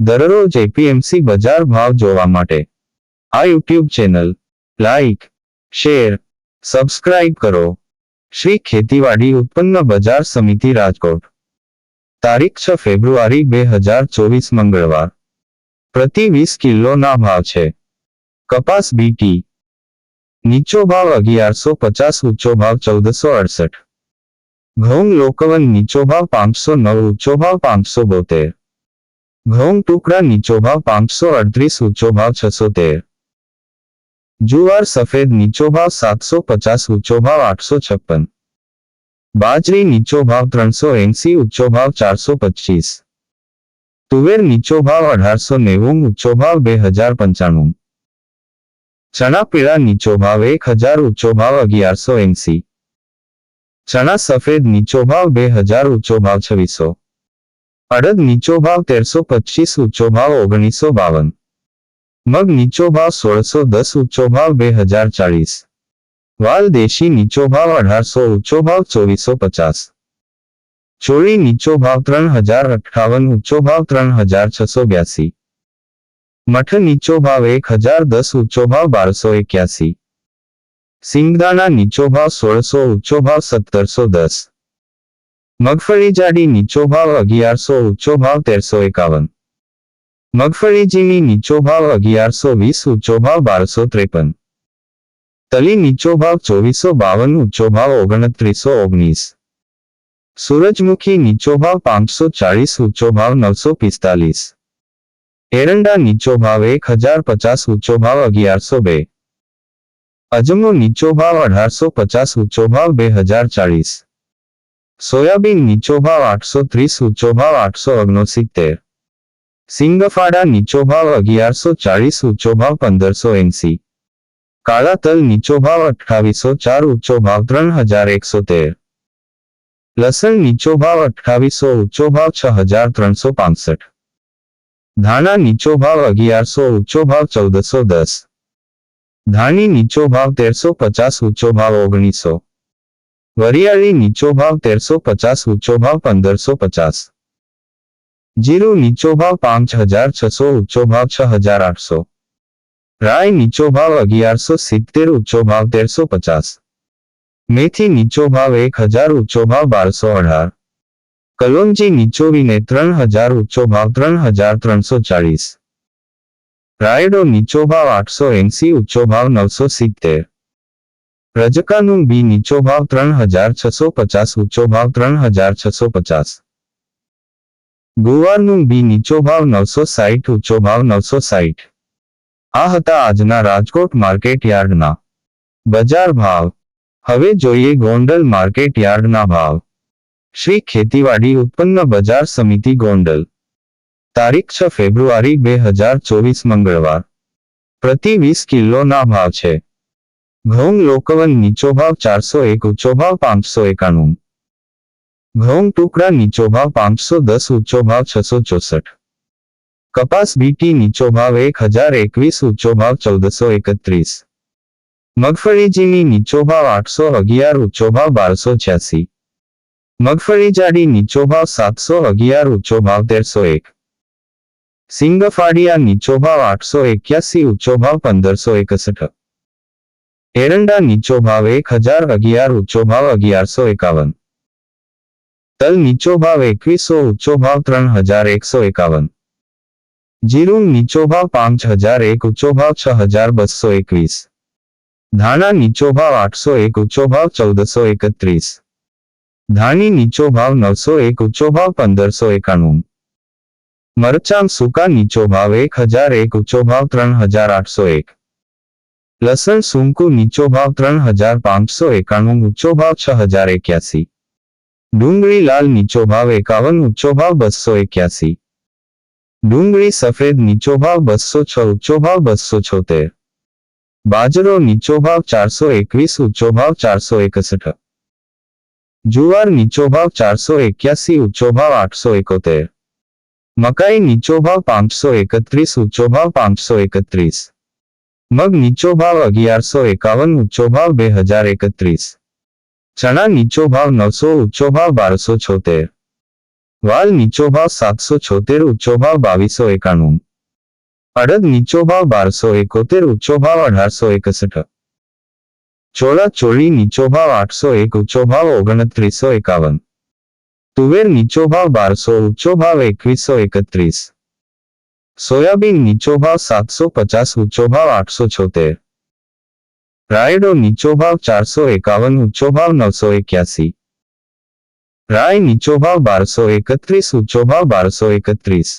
દરરોજ એપીએમસી બજાર ભાવ જોવા માટે. આ YouTube channel, like, share, subscribe કરો. શ્રી ખેતીવાડી ઉત્પન્ન બજાર સમિતિ રાજકોટ. તારીખ છ ફેબ્રુઆરી બે હજાર ચોવીસ મંગળવાર. પ્રતિ વીસ કિલોના ભાવ છે. કપાસ બીટી નીચો ભાવ અગિયારસો પચાસ, ઊંચો ભાવ ચૌદસો અડસઠ. ઘઉં લોકવન નીચો ભાવ પાંચસો નવ, ઊંચો ભાવ પાંચસો બોતેર. ઘઉં ટુકડા નીચો ભાવ પાંચસો અડત્રીસ ઊંચો ભાવ છસો તેર જુવાર સફેદ નીચો ભાવ સાતસો પચાસ ઊંચો ભાવ આઠસો છપ્પન બાજરી નીચો ભાવ ત્રણસો એંસી ઊંચો ભાવ ચારસો પચીસ તુવેર નીચો ભાવ અઢારસો નેવું ઊંચો ભાવ બે હજાર પંચાણું ચણા પીળા નીચો ભાવ એક હજાર ઊંચો ભાવ અગિયારસો એંસી ચણા સફેદ નીચો ભાવ બે હજાર ઊંચો ભાવ છવ્વીસો અડદ નીચો ભાવ તેરસો પચીસ ઊંચો ભાવ ઓગણીસો બાવન મગ નીચો ભાવ સોળસો દસ ઊંચો ભાવ બે હજાર ચાળીસ વાલ દેશી નીચો ભાવ અઢારસો ઊંચો ભાવ ચોવીસો પચાસ ચોળી નીચો ભાવ ત્રણ હજાર અઠ્ઠાવન ઊંચો ભાવ ત્રણ હજાર છસો બ્યાસી મઠ નીચો ભાવ એક હજાર દસ ઊંચો ભાવ બારસો એક્યાસી સિંગદાણા નીચો ભાવ સોળસો ઊંચો ભાવ સત્તરસો દસ મગફળી જાડી નીચો ભાવ અગિયારસો ઊંચો ભાવ તેરસો એકાવન મગફળી ઝીણી નીચો ભાવ અગિયારસો વીસ ઊંચો ભાવ બારસો ત્રેપન તલી નીચો ભાવ ચોવીસો બાવન ઊંચો ભાવ ઓગણત્રીસો ઓગણીસ સૂરજમુખી નીચો ભાવ પાંચસો ચાળીસ ઊંચો ભાવ નવસો પિસ્તાલીસ એરંડા નીચો ભાવ એક હજાર પચાસ ઊંચો ભાવ અગિયારસો બે અજમો નીચો ભાવ અઢારસો પચાસ ઊંચો ભાવ બે હજાર ચાળીસ સોયાબીન નીચો ભાવ આઠસો ત્રીસ ઊંચો ભાવ આઠસો ઓગણસિત્તેર સિંગફાડા નીચો ભાવ અગિયારસો ચાળીસ ઊંચો ભાવ પંદરસો એંસી કાળા તલ નીચો ભાવ અઠ્ઠાવીસો ચાર ઊંચો ભાવ ત્રણ હજાર એકસો તેર લસણ નીચો ભાવ અઠ્ઠાવીસો ઊંચો ભાવ છ હજાર ત્રણસો પાસઠ ધાણા નીચો ભાવ અગિયારસો ઊંચો ભાવ ચૌદસો દસ ધાણી નીચો ભાવ તેરસો પચાસ ઊંચો ભાવ ઓગણીસો વરિયાળી નીચો ભાવ તેરસો પચાસ ઊંચો ભાવ પંદરસો પચાસ જીરું નીચો ભાવ પાંચ હજાર છસો ઊંચો ભાવ છ હજાર આઠસો રાય નીચો ભાવ અગિયારસો સિત્તેર ઊંચો ભાવ તેરસો પચાસ મેથી નીચો ભાવ એક હજાર ઊંચો ભાવ બારસો અઢાર કલોંજી નીચોવીને ત્રણ હજાર ઊંચો ભાવ ત્રણ હજાર ત્રણસો ચાળીસ રાયડો નીચો ભાવ આઠસો એંસી ઊંચો ભાવ નવસો સિત્તેર રજકાનું બી નીચો ભાવ ત્રણ હજાર છસો પચાસ, ઊંચો ભાવ ત્રણ હજાર છસો પચાસ. ગુવારનું બી નીચો ભાવ નવસો સાઠ ઊંચો ભાવ નવસો સાઈઠ આ હતા આજના રાજકોટ માર્કેટ યાર્ડના બજાર ભાવ. હવે જોઈએ ગોંડલ માર્કેટ યાર્ડના ભાવ. શ્રી ખેતીવાડી ઉત્પન્ન બજાર સમિતિ ગોંડલ. તારીખ છ ફેબ્રુઆરી બે હજાર ચોવીસ મંગળવાર. પ્રતિ વીસ કિલોના ભાવ છે. ઘઉં લોકવન નીચો ભાવ ચારસો એક ઊંચો ભાવ પાંચસો એકાણું ઘઉં ટુકડા નીચો ભાવ પાંચસો દસ ઊંચો ભાવ છસો ચોસઠ કપાસ બીટી નીચો ભાવ એક હજાર એકવીસ ઊંચો ભાવ ચૌદસો એકત્રીસ મગફળી ઝીણી નીચો ભાવ આઠસો અગિયાર ઊંચો ભાવ બારસો છ્યાસી મગફળી જાડી નીચો ભાવ સાતસો અગિયાર ઊંચો ભાવ તેરસો એક સિંગફાડિયા નીચો ભાવ આઠસો એક્યાસી ઊંચો ભાવ પંદરસો એકસઠ એરંડા નીચો ભાવ એક હજાર અગિયાર ઊંચો ભાવ અગિયારસો એકાવન તલ નીચો ભાવ એકવીસો ઊંચો ભાવ ત્રણ હજાર એકસો એકાવન જીરું નીચો ભાવ પાંચ હજાર એક ઊંચો ભાવ છ હજાર બસો એકવીસ ધાણા નીચો ભાવ આઠસો એક ઊંચો ભાવ ચૌદસો એકત્રીસ ધાણી નીચો ભાવ નવસો એક ઊંચો ભાવ પંદરસો એકાણું મરચાં સૂકા નીચો ભાવ એક હજાર એક ઊંચો ભાવ ત્રણ હજાર આઠસો એક લસણ સૂંકું નીચો ભાવ ત્રણ હજાર પાંચસો એકાણું ઊંચો ભાવ છ હજાર એક્યાસી ડુંગળી લાલ નીચો ભાવ એકાવન ઊંચો ભાવ બસો એક્યાસી ડુંગળી સફેદ નીચો ભાવ બસો છ ઊંચો ભાવ બસો છોતેર બાજરો નીચો ભાવ ચારસો એકવીસ ઊંચો ભાવ ચારસો એકસઠ જુવાર નીચો ભાવ ચારસો એક્યાસી ઊંચો ભાવ આઠસો એકોતેર મકાઈ નીચો ભાવ પાંચસો એકત્રીસ ઊંચો ભાવ પાંચસો એકત્રીસ મગ નીચો ભાવ અગિયારસો એકાવન ઊંચો ભાવ બે હજાર એકત્રીસ. ચણા નીચો ભાવ નવસો ઊંચો ભાવ બારસો છોતેર. વાલ નીચો ભાવ સાતસો છોતેર ઊંચો ભાવ બાવીસો એકાણું. અડદ નીચો ભાવ બારસો એકોતેર ઊંચો ભાવ અઢારસો એકસઠ. ચોળા ચોળી નીચો ભાવ આઠસો એક ઊંચો ભાવ ઓગણત્રીસો એકાવન. તુવેર નીચો ભાવ બારસો ઊંચો ભાવ એકવીસો એકત્રીસ. સોયાબીન નીચો ભાવ સાતસો પચાસ ઊંચો ભાવ આઠસો છોતેર રાયડો નીચો ભાવ ચારસો એકાવન ઊંચો ભાવ નવસો એક્યાસી રાય નીચો ભાવ બારસો એકત્રીસ ઊંચો ભાવ બારસો એકત્રીસ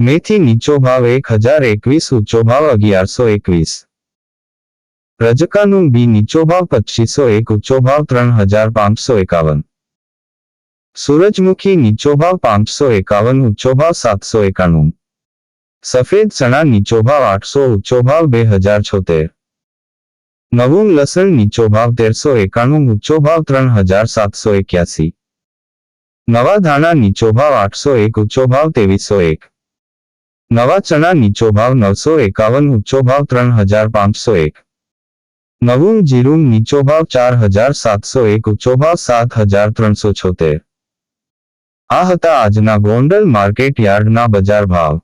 મેથી નીચો ભાવ એક હજાર એકવીસ ઊંચો ભાવ અગિયારસો એકવીસ રજકાનું બી નીચો ભાવ પચીસો એક ઊંચો ભાવ ત્રણ હજાર પાંચસો એકાવન સૂરજમુખી નીચો ભાવ પાંચસો એકાવન ઊંચો ભાવ સાતસો એકાણું સફેદ ચણા નીચો ભાવ આઠસો ઊંચો ભાવ બે હજાર છોતેર. નવું લસણ નીચો ભાવ તેરસો એકાણું ઊંચો ભાવ ત્રણ હજાર સાતસો એક્યાસી. નવા ધાણા નીચો ભાવ આઠસો એક ઊંચો ભાવ ત્રેવીસો એક. નવા ચણા નીચો ભાવ નવસો એકાવન ઊંચો ભાવ ત્રણ હજાર પાંચસો એક. નવું જીરું નીચો ભાવ ચાર હજાર સાતસો એક ઊંચો ભાવ સાત હજાર ત્રણસો છોતેર. આ હતા આજના ગોંડલ માર્કેટ યાર્ડના બજાર ભાવ.